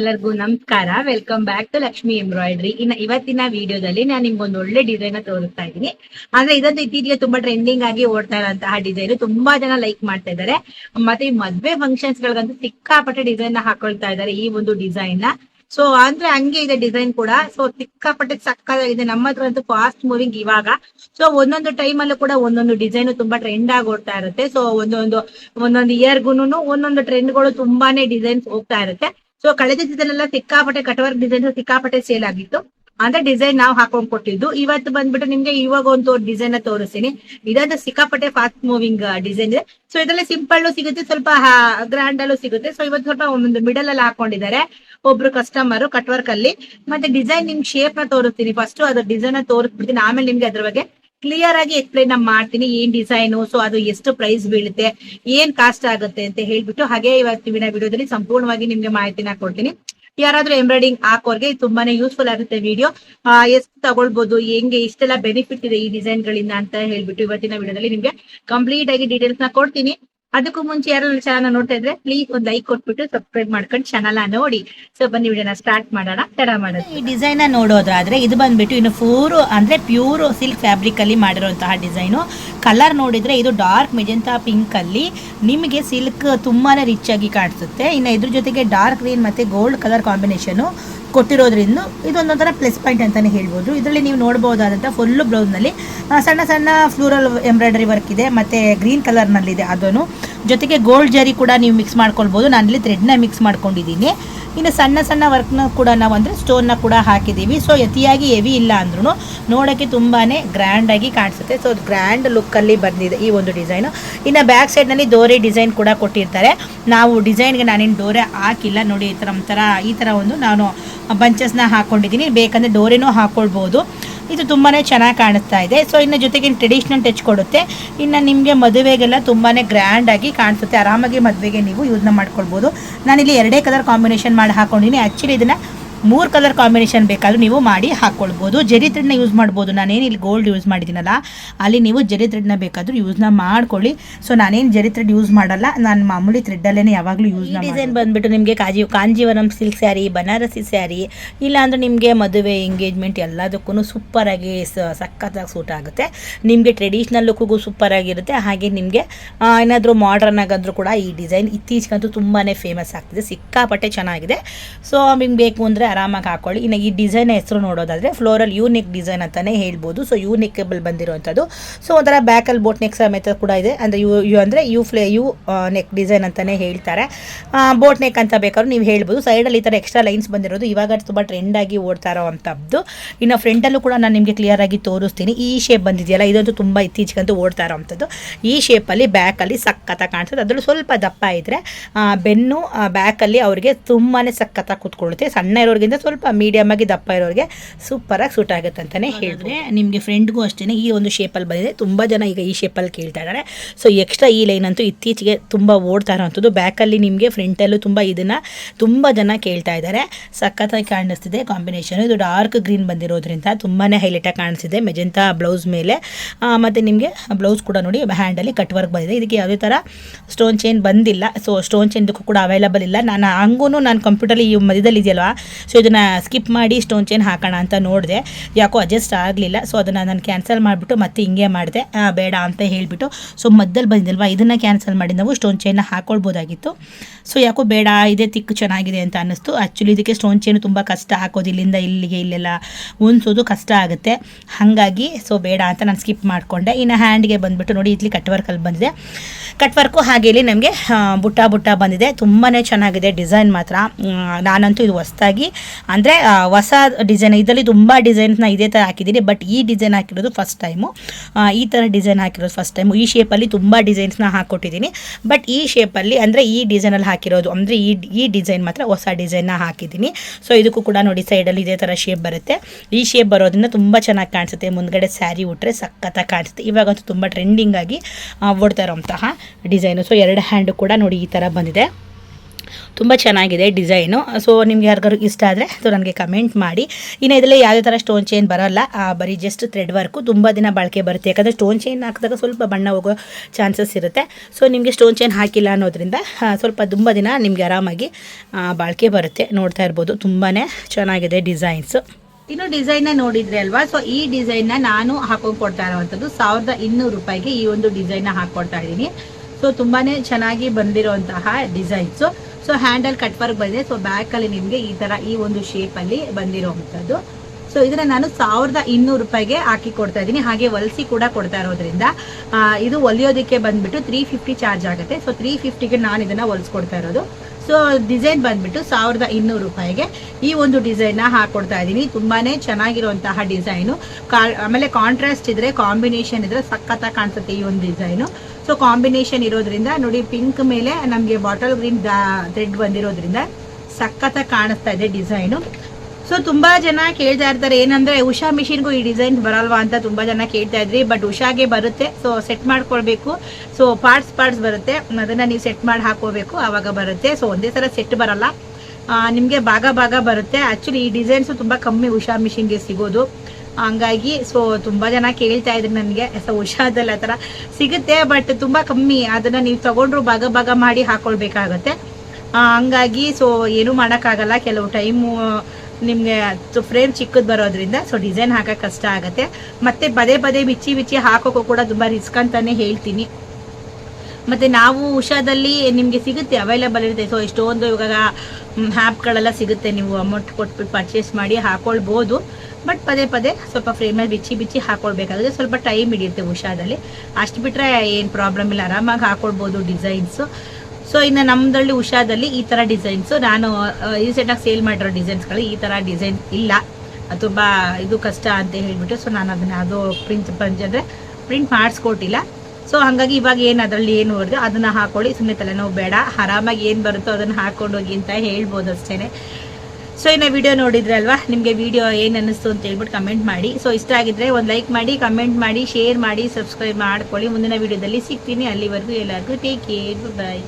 ಎಲ್ಲರಿಗೂ ನಮಸ್ಕಾರ. Welcome back to Lakshmi embroidery ಇನ್ನ ಇವತ್ತಿನ ವಿಡಿಯೋದಲ್ಲಿ ನಾನು ನಿಮ್ಗೆ ಒಂದು ಒಳ್ಳೆ ಡಿಸೈನ್ ತೋರಿಸ್ತಾ ಇದ್ದೀನಿ. ಅಂದ್ರೆ ಇದಂತೂ ಇತ್ತೀಚೆಗೆ ತುಂಬಾ ಟ್ರೆಂಡಿಂಗ್ ಆಗಿ ಓಡ್ತಾ ಇರೋಂತಹ ಡಿಸೈನ್ ತುಂಬಾ ಜನ ಲೈಕ್ ಮಾಡ್ತಾ ಇದ್ದಾರೆ. ಮತ್ತೆ ಈ ಮದ್ವೆ ಫಂಕ್ಷನ್ಸ್ ಗಳಿಗಂತೂ ಸಿಕ್ಕಾಪಟ್ಟೆ ಡಿಸೈನ್ ಹಾಕೊಳ್ತಾ ಇದ್ದಾರೆ ಈ ಒಂದು ಡಿಸೈನ್ನ. ಸೊ ಅಂದ್ರೆ ಹಂಗೆ ಇದೆ ಡಿಸೈನ್ ಕೂಡ. ಸೊ ಸಿಕ್ಕಾಪಟ್ಟೆ ಸಕ್ಕದಾಗಿದೆ ನಮ್ಮ ಹತ್ರ ಅಂತೂ ಫಾಸ್ಟ್ ಮೂವಿಂಗ್ ಇವಾಗ. ಸೊ ಒಂದೊಂದು ಟೈಮ್ ಅಲ್ಲೂ ಕೂಡ ಒಂದೊಂದು ಡಿಸೈನ್ ತುಂಬಾ ಟ್ರೆಂಡ್ ಆಗಿ ಓಡ್ತಾ ಇರುತ್ತೆ. ಸೊ ಒಂದೊಂದು ಒಂದೊಂದು ಇಯರ್ಗುನು ಒಂದೊಂದು ಟ್ರೆಂಡ್ಗಳು ತುಂಬಾನೇ ಡಿಸೈನ್ಸ್ ಹೋಗ್ತಾ ಇರುತ್ತೆ. ಸೊ ಕಳೆದ ಸೀಸನ್ ಎಲ್ಲ ಸಿಕ್ಕಾಪಟ್ಟೆ ಕಟ್ವರ್ಕ್ ಡಿಸೈನ್ ಸಿಕ್ಕಾಪಟ್ಟೆ ಸೇಲ್ ಆಗಿತ್ತು. ಅಂದ್ರೆ ಡಿಸೈನ್ ನಾವು ಹಾಕೊಂಡ್ ಕೊಟ್ಟಿದ್ದು. ಇವತ್ತು ಬಂದ್ಬಿಟ್ಟು ನಿಮ್ಗೆ ಇವಾಗ ಒಂದು ಡಿಸೈನ್ ತೋರಿಸ್ತೀನಿ. ಇದಂತ ಸಿಕ್ಕಾಪಟ್ಟೆ ಫಾಸ್ಟ್ ಮೂವಿಂಗ್ ಡಿಸೈನ್ ಇದೆ. ಸೊ ಇದರಲ್ಲಿ ಸಿಂಪಲ್ ಸಿಗುತ್ತೆ, ಸ್ವಲ್ಪ ಗ್ರ್ಯಾಂಡ್ ಅಲ್ಲೂ ಸಿಗುತ್ತೆ. ಸೊ ಇವತ್ತು ಸ್ವಲ್ಪ ಒಂದು ಮಿಡಲ್ ಅಲ್ಲಿ ಹಾಕೊಂಡಿದ್ದಾರೆ ಒಬ್ರು ಕಸ್ಟಮರ್ ಕಟ್ವರ್ಕ್ ಅಲ್ಲಿ. ಮತ್ತೆ ಡಿಸೈನ್ ನಿಮ್ ಶೇಪ್ನ ತೋರಿಸ್ತೀನಿ. ಫಸ್ಟ್ ಅದ್ರ ಡಿಸೈನ್ ತೋರಿಸ್ಬಿಡ್ತೀನಿ. ಆಮೇಲೆ ನಿಮ್ಗೆ ಅದ್ರ ಬಗ್ಗೆ ಕ್ಲಿಯರ್ ಆಗಿ ಎಕ್ಸ್ಪ್ಲೈನ್ ಮಾಡ್ತೀನಿ, ಏನ್ ಡಿಸೈನು ಸೊ ಅದು ಎಷ್ಟು ಪ್ರೈಸ್ ಬೀಳುತ್ತೆ, ಏನ್ ಕಾಸ್ಟ್ ಆಗುತ್ತೆ ಅಂತ ಹೇಳ್ಬಿಟ್ಟು ಹಾಗೆ ಇವತ್ತಿನ ವಿಡಿಯೋದಲ್ಲಿ ಸಂಪೂರ್ಣವಾಗಿ ನಿಮ್ಗೆ ಮಾಹಿತಿನ ಕೊಡ್ತೀನಿ. ಯಾರಾದ್ರೂ ಎಂಬ್ರಾಯ್ಡಿಂಗ್ ಹಾಕೋರ್ಗೆ ತುಂಬಾನೇ ಯೂಸ್ಫುಲ್ ಆಗುತ್ತೆ ವಿಡಿಯೋ ಎಷ್ಟು ತಗೊಳ್ಬಹುದು ಹೆಂಗೆ, ಇಷ್ಟೆಲ್ಲ ಬೆನಿಫಿಟ್ ಇದೆ ಈ ಡಿಸೈನ್ ಗಳಿಂದ ಅಂತ ಹೇಳ್ಬಿಟ್ಟು ಇವತ್ತಿನ ವಿಡಿಯೋದಲ್ಲಿ ನಿಮ್ಗೆ ಕಂಪ್ಲೀಟ್ ಆಗಿ ಡೀಟೇಲ್ಸ್ನ ಕೊಡ್ತೀನಿ. ಅದಕ್ಕೂ ಮುಂಚೆ ಯಾರು ಚಾನಲ್ ನೋಡ್ತಾ ಇದ್ರೆ ಪ್ಲೀಸ್ ಒಂದ್ ಲೈಕ್ ಕೊಟ್ಬಿಟ್ಟು ಸಬ್ಸ್ಕ್ರೈಬ್ ಮಾಡ್ಕೊಂಡು ಚಾನಲ್ ನೋಡಿ. ಸೊ ಬನ್ನಿ ವಿಡಿಯೋನ ಸ್ಟಾರ್ಟ್ ಮಾಡೋಣ ತಡ ಮಾಡೋದು ಈ ಡಿಸೈನ್ ನೋಡೋದಾದ್ರೆ ಇದು ಬಂದ್ಬಿಟ್ಟು ಇನ್ನು ಫೂರು ಅಂದ್ರೆ ಪ್ಯೂರ್ ಸಿಲ್ಕ್ ಫ್ಯಾಬ್ರಿಕ್ ಅಲ್ಲಿ ಮಾಡಿರುವಂತಹ ಡಿಸೈನು ಕಲರ್ ನೋಡಿದ್ರೆ ಇದು ಡಾರ್ಕ್ ಮೆಜೆಂಟಾ ಪಿಂಕ್ ಅಲ್ಲಿ ನಿಮಗೆ ಸಿಲ್ಕ್ ತುಂಬಾನೇ ರಿಚ್ ಆಗಿ ಕಾಣಿಸುತ್ತೆ. ಇನ್ನು ಇದ್ರ ಜೊತೆಗೆ ಡಾರ್ಕ್ ಗ್ರೀನ್ ಮತ್ತೆ ಗೋಲ್ಡ್ ಕಲರ್ ಕಾಂಬಿನೇಷನ್ ಕೊಟ್ಟಿರೋದ್ರಿಂದ ಇದೊಂದೊಂಥರ ಪ್ಲಸ್ ಪಾಯಿಂಟ್ ಅಂತಾನೆ ಹೇಳ್ಬೋದು. ಇದರಲ್ಲಿ ನೀವು ನೋಡ್ಬೋದಾದಂಥ ಫುಲ್ಲು ಬ್ಲೌಸ್ನಲ್ಲಿ ಸಣ್ಣ ಸಣ್ಣ ಫ್ಲೂರಲ್ ಎಂಬ್ರಾಯ್ಡ್ರಿ ವರ್ಕ್ ಇದೆ, ಮತ್ತು ಗ್ರೀನ್ ಕಲರ್ನಲ್ಲಿದೆ ಅದನ್ನು. ಜೊತೆಗೆ ಗೋಲ್ಡ್ ಜರಿ ಕೂಡ ನೀವು ಮಿಕ್ಸ್ ಮಾಡ್ಕೊಳ್ಬೋದು. ನಾನಿಲ್ಲಿ ಥ್ರೆಡ್ನ ಮಿಕ್ಸ್ ಮಾಡ್ಕೊಂಡಿದ್ದೀನಿ. ಇನ್ನು ಸಣ್ಣ ಸಣ್ಣ ವರ್ಕ್ನ ಕೂಡ ನಾವು ಅಂದರೆ ಸ್ಟೋನ್ನ ಕೂಡ ಹಾಕಿದ್ದೀವಿ. ಸೊ ಅತಿಯಾಗಿ ಹೆವಿ ಇಲ್ಲ ಅಂದ್ರೂ ನೋಡೋಕ್ಕೆ ತುಂಬಾ ಗ್ರ್ಯಾಂಡಾಗಿ ಕಾಣಿಸುತ್ತೆ. ಸೊ ಗ್ರ್ಯಾಂಡ್ ಲುಕ್ಕಲ್ಲಿ ಬಂದಿದೆ ಈ ಒಂದು ಡಿಸೈನು ಇನ್ನು ಬ್ಯಾಕ್ ಸೈಡ್ನಲ್ಲಿ ದೋರೆ ಡಿಸೈನ್ ಕೂಡ ಕೊಟ್ಟಿರ್ತಾರೆ. ನಾವು ಡಿಸೈನ್ಗೆ ನಾನೇನು ಡೋರೆ ಹಾಕಿಲ್ಲ. ನೋಡಿ, ಈ ಥರ ಒಂಥರ ಈ ಥರ ಒಂದು ನಾನು ಬಂಚಸ್ನ ಹಾಕೊಂಡಿದ್ದೀನಿ. ಬೇಕಂದರೆ ಡೋರಿನೂ ಹಾಕ್ಕೊಳ್ಬೋದು ಇದು ತುಂಬಾ ಚೆನ್ನಾಗಿ ಕಾಣಿಸ್ತಾ ಇದೆ. ಸೊ ಇನ್ನು ಜೊತೆಗೆ ಟ್ರೆಡಿಷ್ನಲ್ ಟಚ್ ಕೊಡುತ್ತೆ. ಇನ್ನು ನಿಮಗೆ ಮದುವೆಗೆಲ್ಲ ತುಂಬಾ ಗ್ರ್ಯಾಂಡಾಗಿ ಕಾಣಿಸುತ್ತೆ. ಆರಾಮಾಗಿ ಮದುವೆಗೆ ನೀವು ಯೂಸ್ನ ಮಾಡ್ಕೊಳ್ಬೋದು. ನಾನಿಲ್ಲಿ ಎರಡೇ ಕಲರ್ ಕಾಂಬಿನೇಷನ್ ಮಾಡಿ ಹಾಕ್ಕೊಂಡಿದ್ದೀನಿ ಆ್ಯಕ್ಚುಲಿ ಇದನ್ನು ಮೂರು ಕಲರ್ ಕಾಂಬಿನೇಷನ್ ಬೇಕಾದರೂ ನೀವು ಮಾಡಿ ಹಾಕ್ಕೊಳ್ಬೋದು ಜರಿ ಥ್ರೆಡ್ನ ಯೂಸ್ ಮಾಡ್ಬೋದು. ನಾನೇನು ಇಲ್ಲಿ ಗೋಲ್ಡ್ ಯೂಸ್ ಮಾಡಿದ್ದೀನಲ್ಲ ಅಲ್ಲಿ ನೀವು ಜರಿ ಥ್ರೆಡ್ನ ಬೇಕಾದರೂ ಯೂಸ್ನ ಮಾಡ್ಕೊಳ್ಳಿ. ಸೊ ನಾನೇನು ಜರಿ ಥ್ರೆಡ್ ಯೂಸ್ ಮಾಡಲ್ಲ ನಾನು ಮಾಮೂಲಿ ಥ್ರೆಡ್ಡಲ್ಲೇ ಯಾವಾಗಲೂ ಯೂಸ್ ಡಿಸೈನ್ ಬಂದುಬಿಟ್ಟು ನಿಮಗೆ ಕಾಜಿ Kanjeevaram silk sari Banarasi sari ಇಲ್ಲಾಂದ್ರೆ ನಿಮಗೆ ಮದುವೆ ಎಂಗೇಜ್ಮೆಂಟ್ ಎಲ್ಲದಕ್ಕೂ ಸೂಪರಾಗಿ ಸಖತ್ತಾಗಿ ಸೂಟ್ ಆಗುತ್ತೆ. ನಿಮಗೆ ಟ್ರೆಡಿಷ್ನಲ್ ಲುಕ್ಗೂ ಸೂಪರ್ ಆಗಿರುತ್ತೆ. ಹಾಗೆ ನಿಮಗೆ ಏನಾದರೂ ಮಾಡ್ರನ್ ಆಗಾದರೂ ಕೂಡ ಈ ಡಿಸೈನ್ ಇತ್ತೀಚೆಗಂತೂ ತುಂಬಾ ಫೇಮಸ್ ಆಗ್ತಿದೆ. ಸಿಕ್ಕಾಪಟ್ಟೆ ಚೆನ್ನಾಗಿದೆ. ಸೊ ನಿಮ್ಗೆ ಬೇಕು ಅಂದರೆ ಆರಾಮಾಗಿ ಹಾಕೊಳ್ಳಿ. ಇನ್ನು ಈ ಡಿಸೈನ್ ಹೆಸರು ನೋಡೋದಾದರೆ ಫ್ಲೋರಲ್ ಯೂನಿಕ್ ಡಿಸೈನ್ ಅಂತಲೇ ಹೇಳ್ಬೋದು. ಸೊ ಯೂನಿಕೇಬಲ್ ಬಂದಿರುವಂಥದ್ದು ಸೊ ಒಂಥರ ಬ್ಯಾಕಲ್ಲಿ ಬೋಟ್ ನೆಕ್ ಸಮೇತ ಕೂಡ ಇದೆ. ಅಂದರೆ ಯು ಯು ಅಂದರೆ ಯು ಫ್ಲೇ, ಯು ನೆಕ್ ಡಿಸೈನ್ ಅಂತಲೇ ಹೇಳ್ತಾರೆ. ಬೋಟ್ ನೆಕ್ ಅಂತ ಬೇಕಾದ್ರೂ ನೀವು ಹೇಳ್ಬೋದು. ಸೈಡಲ್ಲಿ ಈ ಥರ ಎಕ್ಸ್ಟ್ರಾ ಲೈನ್ಸ್ ಬಂದಿರೋದು. ಇವಾಗ ತುಂಬ ಟ್ರೆಂಡಾಗಿ ಓಡ್ತಾ ಇರೋವಂಥದ್ದು ಇನ್ನು ಫ್ರೆಂಡಲ್ಲೂ ಕೂಡ ನಾನು ನಿಮಗೆ ಕ್ಲಿಯರಾಗಿ ತೋರಿಸ್ತೀನಿ. ಈ ಶೇಪ್ ಬಂದಿದೆಯಲ್ಲ, ಇದಂತೂ ತುಂಬ ಇತ್ತೀಚೆಗಂತೂ ಓಡ್ತಾ ಇರೋವಂಥದ್ದು ಈ ಶೇಪಲ್ಲಿ ಬ್ಯಾಕಲ್ಲಿ ಸಖತ್ತಾಗಿ ಕಾಣಿಸುತ್ತೆ. ಅದರಲ್ಲೂ ಸ್ವಲ್ಪ ದಪ್ಪ ಇದ್ದರೆ ಬೆನ್ನು ಬ್ಯಾಕಲ್ಲಿ ಅವರಿಗೆ ತುಂಬಾ ಸಖತ್ತಾಗಿ ಕೂತ್ಕೊಳ್ಳುತ್ತೆ. ಸಣ್ಣ ಇರೋರಿಗಿಂತ ಸ್ವಲ್ಪ ಮೀಡಿಯಮ್ ಆಗಿ ದಪ್ಪ ಇರೋರಿಗೆ ಸೂಪರಾಗಿ ಸೂಟ್ ಆಗುತ್ತೆ ಅಂತಲೇ ಹೇಳಿದ್ರೆ ನಿಮಗೆ ಫ್ರೆಂಡ್ಗೂ ಅಷ್ಟೇ ಈ ಒಂದು ಶೇಪಲ್ಲಿ ಬಂದಿದೆ. ತುಂಬ ಜನ ಈಗ ಈ ಶೇಪಲ್ಲಿ ಕೇಳ್ತಾ ಇದ್ದಾರೆ ಸೊ ಎಕ್ಸ್ಟ್ರಾ ಈ ಲೈನ್ ಅಂತೂ ಇತ್ತೀಚೆಗೆ ತುಂಬ ಓಡ್ತಾ ಇರೋವಂಥದ್ದು. ಬ್ಯಾಕಲ್ಲಿ ನಿಮಗೆ ಫ್ರಂಟಲ್ಲೂ ತುಂಬ ಇದನ್ನು ತುಂಬ ಜನ ಕೇಳ್ತಾ ಇದ್ದಾರೆ ಸಖತ್ತಾಗಿ ಕಾಣಿಸ್ತಿದೆ ಕಾಂಬಿನೇಷನ್ ಇದು ಡಾರ್ಕ್ ಗ್ರೀನ್ ಬಂದಿರೋದ್ರಿಂದ ತುಂಬಾ ಹೈಲೈಟಾಗಿ ಕಾಣಿಸ್ತಿದೆ. ಮೆಜೆಂತಾ ಬ್ಲೌಸ್ ಮೇಲೆ. ಮತ್ತು ನಿಮಗೆ ಬ್ಲೌಸ್ ಕೂಡ ನೋಡಿ ಹ್ಯಾಂಡಲ್ಲಿ ಕಟ್ ವರ್ಕ್ ಬಂದಿದೆ. ಇದಕ್ಕೆ ಯಾವುದೇ ಥರ ಸ್ಟೋನ್ ಚೈನ್ ಬಂದಿಲ್ಲ. ಸೊ ಸ್ಟೋನ್ ಚೈನ್ದಕ್ಕೂ ಕೂಡ ಅವೈಲಬಲ್ ಇಲ್ಲ. ನಾನು ಹಂಗೂ ನಾನು ಕಂಪ್ಯೂಟರಲ್ಲಿ ಈ ಮಧ್ಯದಲ್ಲಿ ಇದೆಯಲ್ವಾ? ಸೊ ಇದನ್ನು ಸ್ಕಿಪ್ ಮಾಡಿ ಸ್ಟೋನ್ ಚೈನ್ ಹಾಕೋಣ ಅಂತ ನೋಡಿದೆ. ಯಾಕೋ ಅಡ್ಜಸ್ಟ್ ಆಗಲಿಲ್ಲ. ಸೊ ಅದನ್ನು ನಾನು ಕ್ಯಾನ್ಸಲ್ ಮಾಡಿಬಿಟ್ಟು ಮತ್ತೆ ಹಿಂಗೆ ಮಾಡಿದೆ. ಬೇಡ ಅಂತ ಹೇಳಿಬಿಟ್ಟು. ಸೊ ಮದ್ದಲ್ಲಿ ಬಂದಿಲ್ವಾ? ಇದನ್ನು ಕ್ಯಾನ್ಸಲ್ ಮಾಡಿ ನಾವು ಸ್ಟೋನ್ ಚೈನ್ನ ಹಾಕ್ಕೊಳ್ಬೋದಾಗಿತ್ತು ಸೊ ಯಾಕೋ ಬೇಡ, ಇದೆ ತಿಕ್ಕು ಚೆನ್ನಾಗಿದೆ ಅಂತ ಅನ್ನಿಸ್ತು. ಆ್ಯಕ್ಚುಲಿ ಇದಕ್ಕೆ ಸ್ಟೋನ್ ಚೈನು ತುಂಬ ಕಷ್ಟ ಹಾಕೋದು ಇಲ್ಲಿಂದ ಇಲ್ಲಿಗೆ ಇಲ್ಲೆಲ್ಲ ಉಣಿಸೋದು ಕಷ್ಟ ಆಗುತ್ತೆ. ಹಾಗಾಗಿ ಸೊ ಬೇಡ ಅಂತ ನಾನು ಸ್ಕಿಪ್ ಮಾಡಿಕೊಂಡೆ. ಇನ್ನು ಹ್ಯಾಂಡ್ಗೆ ಬಂದುಬಿಟ್ಟು ನೋಡಿ ಇಲ್ಲಿ ಕಟ್ ವರ್ಕಲ್ಲಿ ಬಂದಿದೆ. ಕಟ್ ವರ್ಕು ಹಾಗೆ ಇಲ್ಲಿ ನಮಗೆ ಬುಟ್ಟ ಬುಟ್ಟ ಬಂದಿದೆ. ತುಂಬಾ ಚೆನ್ನಾಗಿದೆ ಡಿಸೈನ್ ಮಾತ್ರ. ನಾನಂತೂ ಇದು ಹೊಸ್ದಾಗಿ ಅಂದರೆ ಹೊಸ ಡಿಸೈನ್ ಇದರಲ್ಲಿ ತುಂಬ ಡಿಸೈನ್ಸ್ನ ಇದೇ ಥರ ಹಾಕಿದ್ದೀನಿ ಬಟ್ ಈ ಡಿಸೈನ್ ಹಾಕಿರೋದು ಫಸ್ಟ್ ಟೈಮು ಈ ಥರ ಡಿಸೈನ್ ಹಾಕಿರೋದು ಫಸ್ಟ್ ಟೈಮು ಈ ಶೇಪಲ್ಲಿ ತುಂಬ ಡಿಸೈನ್ಸ್ನ ಹಾಕ್ಕೊಟ್ಟಿದ್ದೀನಿ ಬಟ್ ಈ ಶೇಪಲ್ಲಿ ಅಂದರೆ ಈ ಡಿಸೈನಲ್ಲಿ ಹಾಕಿರೋದು, ಅಂದರೆ ಈ ಈ ಡಿಸೈನ್ ಮಾತ್ರ ಹೊಸ ಡಿಸೈನ್ನ ಹಾಕಿದ್ದೀನಿ. ಸೊ ಇದಕ್ಕೂ ಕೂಡ ನೋಡಿ ಸೈಡಲ್ಲಿ ಇದೇ ಥರ ಶೇಪ್ ಬರುತ್ತೆ. ಈ ಶೇಪ್ ಬರೋದ್ರಿಂದ ತುಂಬ ಚೆನ್ನಾಗಿ ಕಾಣಿಸುತ್ತೆ. ಮುಂದ್ಗಡೆ ಸ್ಯಾರಿ ಉಟ್ಟರೆ ಸಖತ್ತಾಗಿ ಕಾಣಿಸುತ್ತೆ. ಇವಾಗಂತೂ ತುಂಬ ಟ್ರೆಂಡಿಂಗ್ ಆಗಿ ಓಡ್ತಾ ಇರೋಂತಹ ಡಿಸೈನು ಸೊ ಎರಡು ಹ್ಯಾಂಡು ಕೂಡ ನೋಡಿ ಈ ಥರ ಬಂದಿದೆ. ತುಂಬ ಚೆನ್ನಾಗಿದೆ ಡಿಸೈನು. ಸೊ ನಿಮ್ಗೆ ಯಾರಿಗಾರು ಇಷ್ಟ ಆದರೆ ಸೊ ನನಗೆ ಕಮೆಂಟ್ ಮಾಡಿ. ಇನ್ನು ಇದರಲ್ಲಿ ಯಾವುದೇ ಥರ ಸ್ಟೋನ್ ಚೈನ್ ಬರೋಲ್ಲ ಬರೀ ಜಸ್ಟ್ ಥ್ರೆಡ್ ವರ್ಕು ತುಂಬ ದಿನ ಬಾಳಿಕೆ ಬರುತ್ತೆ. ಯಾಕಂದರೆ ಸ್ಟೋನ್ ಚೈನ್ ಹಾಕಿದಾಗ ಸ್ವಲ್ಪ ಬಣ್ಣ ಹೋಗೋ ಚಾನ್ಸಸ್ ಇರುತ್ತೆ. ಸೊ ನಿಮಗೆ ಸ್ಟೋನ್ ಚೈನ್ ಹಾಕಿಲ್ಲ ಅನ್ನೋದ್ರಿಂದ ಸ್ವಲ್ಪ ತುಂಬ ದಿನ ನಿಮಗೆ ಆರಾಮಾಗಿ ಬಾಳಿಕೆ ಬರುತ್ತೆ. ನೋಡ್ತಾ ಇರ್ಬೋದು. ತುಂಬಾ ಚೆನ್ನಾಗಿದೆ ಡಿಸೈನ್ಸು ಇನ್ನು ಡಿಸೈನ್ ನೋಡಿದ್ರೆ ಅಲ್ವಾ? ಸೊ ಈ ಡಿಸೈನ್ನ ನಾನು ಹಾಕೋ ಕೊಡ್ತಾ ಇರುವಂತದ್ದು ಸಾವಿರದ ಇನ್ನೂರು ರೂಪಾಯಿಗೆ ಈ ಒಂದು ಡಿಸೈನ್ ಹಾಕ್ಕೊಡ್ತಾ ಇದ್ದೀನಿ. ಸೊ ತುಂಬಾನೇ ಚೆನ್ನಾಗಿ ಬಂದಿರುವಂತಹ designs so handle cut work ಬಂದಿದೆ. ಸೊ ಬ್ಯಾಕ್ ಅಲ್ಲಿ ನಿಮ್ಗೆ ಈ ತರ ಈ ಒಂದು ಶೇಪ್ ಅಲ್ಲಿ ಬಂದಿರುವಂತದ್ದು ಸೊ ಇದನ್ನ ನಾನು ಸಾವಿರದ ಇನ್ನೂರು ರೂಪಾಯಿಗೆ ಹಾಕಿ ಕೊಡ್ತಾ ಇದ್ದೀನಿ. ಹಾಗೆ ಹೊಲಿಸಿ ಕೂಡ ಕೊಡ್ತಾ ಇರೋದ್ರಿಂದ ಇದು ಹೊಲಿಯೋದಕ್ಕೆ ಬಂದ್ಬಿಟ್ಟು ತ್ರೀ ಫಿಫ್ಟಿ ಚಾರ್ಜ್ ಆಗುತ್ತೆ. ಸೊ ತ್ರೀ ಫಿಫ್ಟಿಗೆ ನಾನು ಇದನ್ನ ಹೊಲಿಸ್ಕೊಡ್ತಾ ಇರೋದು. ಸೊ ಡಿಸೈನ್ ಬಂದ್ಬಿಟ್ಟು ಸಾವಿರದ ಇನ್ನೂರು ರೂಪಾಯಿಗೆ ಈ ಒಂದು ಡಿಸೈನ್ನ ಹಾಕೊಡ್ತಾ ಇದ್ದೀನಿ ತುಂಬಾನೇ ಚೆನ್ನಾಗಿರುವಂತಹ ಡಿಸೈನು ಆಮೇಲೆ ಕಾಂಟ್ರಾಸ್ಟ್ ಇದ್ರೆ ಕಾಂಬಿನೇಷನ್ ಇದ್ರೆ ಸಖತ್ತಾಗಿ ಕಾಣಿಸುತ್ತೆ ಈ ಒಂದು ಡಿಸೈನು ಸೊ ಕಾಂಬಿನೇಷನ್ ಇರೋದ್ರಿಂದ ನೋಡಿ ಪಿಂಕ್ ಮೇಲೆ ನಮಗೆ ಬಾಟಲ್ ಗ್ರೀನ್ ಥ್ರೆಡ್ ಬಂದಿರೋದ್ರಿಂದ ಸಖತ್ತಾಗಿ ಕಾಣಿಸ್ತಾ ಇದೆ ಡಿಸೈನು ಸೊ ತುಂಬಾ ಜನ ಕೇಳ್ತಾ ಇರ್ತಾರೆ, ಏನಂದ್ರೆ ಉಷಾ ಮಿಷಿನ್ಗೂ ಈ ಡಿಸೈನ್ ಬರಲ್ವಾ ಅಂತ ತುಂಬಾ ಜನ ಕೇಳ್ತಾ ಇದ್ರಿ ಬಟ್ ಉಷಾಗೆ ಬರುತ್ತೆ ಸೊ ಸೆಟ್ ಮಾಡ್ಕೊಳ್ಬೇಕು. ಸೊ ಪಾರ್ಟ್ಸ್ ಪಾರ್ಟ್ಸ್ ಬರುತ್ತೆ, ಅದನ್ನ ನೀವು ಸೆಟ್ ಮಾಡಿ ಹಾಕೋಬೇಕು ಆವಾಗ ಬರುತ್ತೆ. ಸೊ ಒಂದೇ ಸಲ ಸೆಟ್ ಬರಲ್ಲ. ನಿಮಗೆ ಭಾಗ ಭಾಗ ಬರುತ್ತೆ. ಆಕ್ಚುಲಿ ಈ ಡಿಸೈನ್ಸು ತುಂಬಾ ಕಮ್ಮಿ ಉಷಾ ಮಿಷಿನ್ಗೆ ಸಿಗೋದು. ಹಂಗಾಗಿ ಸೊ ತುಂಬಾ ಜನ ಕೇಳ್ತಾ ಇದ್ರು ನನಗೆ ಸೊ ಉಷಾದಲ್ಲಿ ಆ ಥರ ಸಿಗುತ್ತೆ ಬಟ್ ತುಂಬಾ ಕಮ್ಮಿ. ಅದನ್ನ ನೀವು ತಗೊಂಡ್ರು ಭಾಗ ಭಾಗ ಮಾಡಿ ಹಾಕೊಳ್ಬೇಕಾಗತ್ತೆ. ಹಂಗಾಗಿ ಸೊ ಏನು ಮಾಡೋಕ್ಕಾಗಲ್ಲ. ಕೆಲವು ಟೈಮು ನಿಮಗೆ ಫ್ರೇಮ್ ಚಿಕ್ಕದ್ ಬರೋದ್ರಿಂದ ಸೊ ಡಿಸೈನ್ ಹಾಕೋಕೆ ಕಷ್ಟ ಆಗುತ್ತೆ. ಮತ್ತೆ ಪದೇ ಪದೇ ಬಿಚ್ಚಿ ಬಿಚ್ಚಿ ಹಾಕೋಕ್ಕೂ ಕೂಡ ತುಂಬ ರಿಸ್ಕ್ ಅಂತಾನೆ ಹೇಳ್ತೀನಿ. ಮತ್ತೆ ನಾವು ಉಷಾದಲ್ಲಿ ನಿಮಗೆ ಸಿಗುತ್ತೆ ಅವೈಲೇಬಲ್ ಇರುತ್ತೆ. ಸೊ ಎಷ್ಟೊಂದು ಇವಾಗ ಆ್ಯಪ್ಗಳೆಲ್ಲ ಸಿಗುತ್ತೆ. ನೀವು ಅಮೌಂಟ್ ಕೊಟ್ಬಿಟ್ಟು ಪರ್ಚೇಸ್ ಮಾಡಿ ಹಾಕೊಳ್ಬೋದು. ಬಟ್ ಪದೇ ಪದೇ ಸ್ವಲ್ಪ ಫ್ರೇಮಲ್ಲಿ ಬಿಚ್ಚಿ ಬಿಚ್ಚಿ ಹಾಕೊಳ್ಬೇಕಾಗುತ್ತೆ. ಸ್ವಲ್ಪ ಟೈಮ್ ಹಿಡಿಯುತ್ತೆ ಉಷಾದಲ್ಲಿ. ಅಷ್ಟು ಬಿಟ್ಟರೆ ಏನು ಪ್ರಾಬ್ಲಮ್ ಇಲ್ಲ. ಆರಾಮಾಗಿ ಹಾಕೊಳ್ಬೋದು ಡಿಸೈನ್ಸು ಸೊ ಇನ್ನು ನಮ್ಮದ್ರಲ್ಲಿ ಉಷಾದಲ್ಲಿ ಈ ಥರ ಡಿಸೈನ್ಸು ನಾನು ರೀಸೆಂಟಾಗಿ ಸೇಲ್ ಮಾಡಿರೋ ಡಿಸೈನ್ಸ್ಗಳು ಈ ಥರ ಡಿಸೈನ್ ಇಲ್ಲ. ತುಂಬ ಇದು ಕಷ್ಟ ಅಂತ ಹೇಳಿಬಿಟ್ಟು ಸೊ ನಾನು ಅದನ್ನ ಅದು ಪ್ರಿಂಟ್ ಪಂಚ್ ಪ್ರಿಂಟ್ ಮಾಡಿಸ್ಕೊಟ್ಟಿಲ್ಲ. ಸೊ ಹಾಗಾಗಿ ಇವಾಗ ಏನು ಅದರಲ್ಲಿ ಏನು ಹೊಡೆದು ಅದನ್ನ ಹಾಕೊಳ್ಳಿ. ಸುಮ್ಮನೆ ತಲೆನೋವು ಬೇಡ. ಆರಾಮಾಗಿ ಏನು ಬರುತ್ತೋ ಅದನ್ನು ಹಾಕೊಂಡು ಹೋಗಿ ಅಂತ ಹೇಳ್ಬೋದು ಅಷ್ಟೇ ಸೊ ಇನ್ನು ವಿಡಿಯೋ ನೋಡಿದ್ರೆ ಅಲ್ವಾ? ನಿಮಗೆ ವಿಡಿಯೋ ಏನು ಅನ್ನಿಸ್ತು ಅಂತ ಹೇಳ್ಬಿಟ್ಟು ಕಮೆಂಟ್ ಮಾಡಿ. ಸೊ ಇಷ್ಟ ಆಗಿದ್ರೆ ಒಂದು ಲೈಕ್ ಮಾಡಿ ಕಮೆಂಟ್ ಮಾಡಿ ಶೇರ್ ಮಾಡಿ ಸಬ್ಸ್ಕ್ರೈಬ್ ಮಾಡ್ಕೊಳ್ಳಿ. ಮುಂದಿನ ವಿಡಿಯೋದಲ್ಲಿ ಸಿಗ್ತೀನಿ. ಅಲ್ಲಿವರೆಗೂ ಎಲ್ಲರಿಗೂ ಟೇಕ್ ಕೇರ್ ಬಾಯ್